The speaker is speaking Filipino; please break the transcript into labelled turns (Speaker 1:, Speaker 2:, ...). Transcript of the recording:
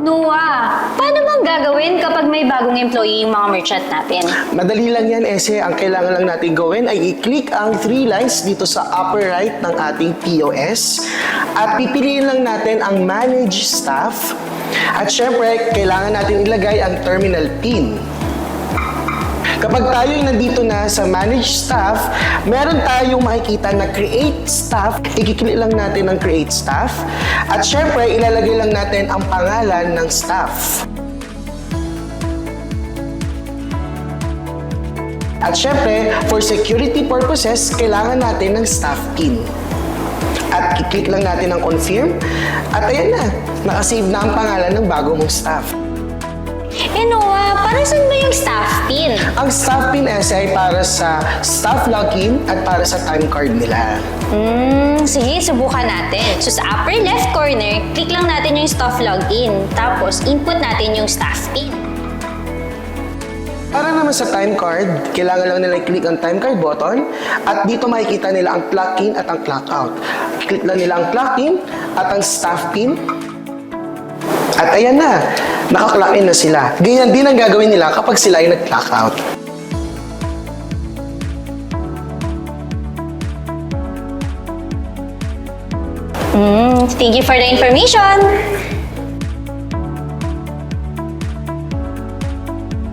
Speaker 1: Noah, paano bang gagawin kapag may bagong employee yung mga merchant natin?
Speaker 2: Madali lang yan, Ese. Ang kailangan lang natin gawin ay i-click ang three lines dito sa upper right ng ating POS at pipiliin lang natin ang Manage Staff at syempre, kailangan natin ilagay ang terminal PIN. Kapag tayo ay nandito na sa Manage Staff, meron tayong makikita na Create Staff. Ikiklik lang natin ang Create Staff. At syempre, ilalagay lang natin ang pangalan ng staff. At syempre, for security purposes, kailangan natin ng staff PIN. At i-click lang natin ang confirm. At ayan na, nakasave na ang pangalan ng bago mong staff.
Speaker 1: Noah, para saan ba yung staff pin?
Speaker 2: Ang staff PIN essay ay para sa staff login at para sa time card nila.
Speaker 1: Hmm, sige, subukan natin. So sa upper left corner, click lang natin yung staff login. Tapos, input natin yung staff pin.
Speaker 2: Para naman sa time card, kailangan lang nila i-click ang time card button at dito makikita nila ang clock in at ang clock out. Click lang nila ang clock in at ang staff pin. At ayan na, naka-clock in na sila. Ganyan din ang gagawin nila kapag sila ay nag-clock out.
Speaker 1: Hmm, thank you for the information.